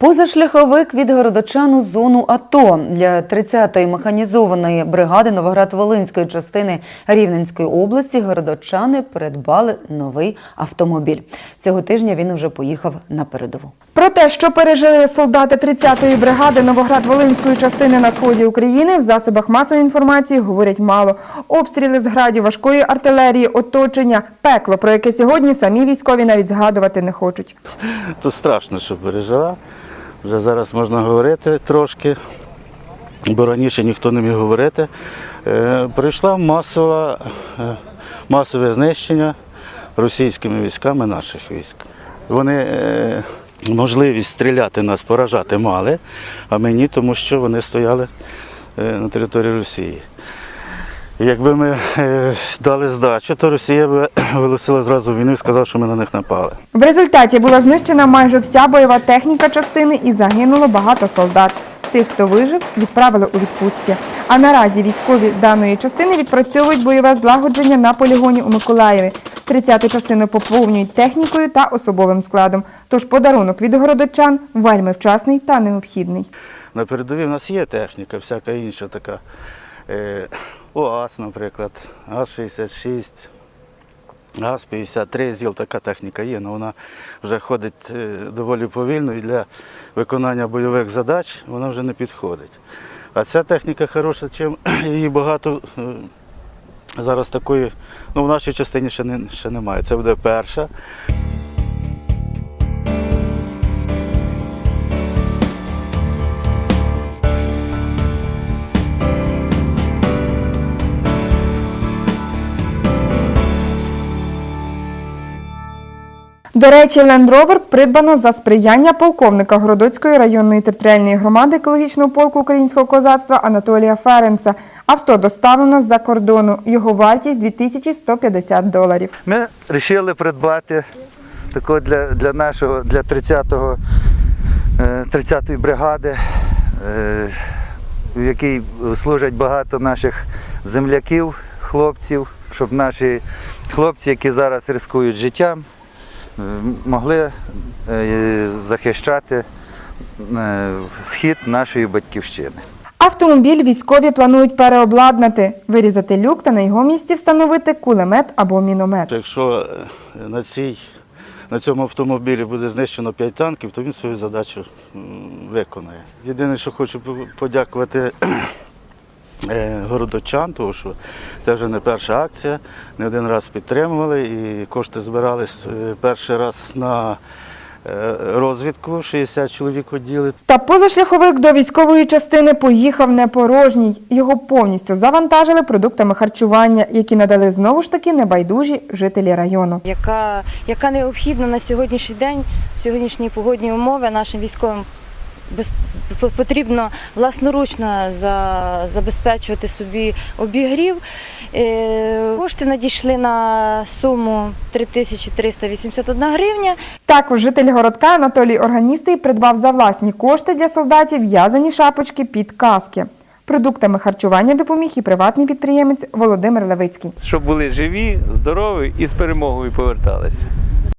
Позашляховик від городочан у зону АТО для 30-ї механізованої бригади Новоград-Волинської частини Рівненської області городочани придбали новий автомобіль. Цього тижня він уже поїхав на передову. Про те, що пережили солдати 30-ї бригади Новоград-Волинської частини на сході України, в засобах масової інформації говорять мало. Обстріли з градів важкої артилерії, оточення, пекло, про яке сьогодні самі військові навіть згадувати не хочуть. То страшно, що пережила. Вже зараз можна говорити трошки, бо раніше ніхто не міг говорити. Е, Прийшла масова, е, масове знищення російськими військами наших військ. Вони е, можливість стріляти нас, поражати мали, а мені, тому що вони стояли на території Росії. Якби ми е, дали здачу, то Росія б виголосила зразу війну і сказала, що ми на них напали. В результаті була знищена майже вся бойова техніка частини і загинуло багато солдат. Тих, хто вижив, відправили у відпустки. А наразі військові даної частини відпрацьовують бойове злагодження на полігоні у Миколаєві. 30-ту частину поповнюють технікою та особовим складом. Тож подарунок від городочан вельми вчасний та необхідний. На передовій в нас є техніка, всяка інша така. ОАС, наприклад, ГАЗ-66, ГАЗ-53, ЗІЛ, така техніка є, але вона вже ходить е, доволі повільно і для виконання бойових задач вона вже не підходить. А ця техніка хороша, чим її багато е, зараз такої, ну в нашій частині ще, не, ще немає. Це буде перша. До речі, Land Rover придбано за сприяння полковника Городоцької районної територіальної громади екологічного полку українського козацтва Анатолія Ференса. Авто доставлено з-за кордону. Його вартість 2150 доларів. Ми вирішили придбати тако для, для нашого, для 30-го, е, 30-ї бригади, е, в якій служать багато наших земляків, хлопців, щоб наші хлопці, які зараз ризикують життям, е, могли е, захищати е, схід нашої батьківщини. Автомобіль військові планують переобладнати, вирізати люк та на його місці встановити кулемет або міномет. Якщо е, на, цій, на цьому автомобілі буде знищено 5 танків, то він свою задачу виконає. Єдине, що хочу подякувати городочан, тому що це вже не перша акція. Не один раз підтримували і кошти збирались е, перший раз на е, розвідку, 60 чоловік оділи. Та позашляховик до військової частини поїхав не порожній. Його повністю завантажили продуктами харчування, які надали знову ж таки небайдужі жителі району. яка, яка необхідна на сьогоднішній день, сьогоднішні погодні умови нашим військовим потрібно власноручно за, забезпечувати собі обігрів. Е, кошти надійшли на суму 3381 гривня. Також житель городка Анатолій Органістий придбав за власні кошти для солдатів в'язані шапочки під каски. Продуктами харчування допоміг і приватний підприємець Володимир Левицький. щоб були живі, здорові і з перемогою поверталися.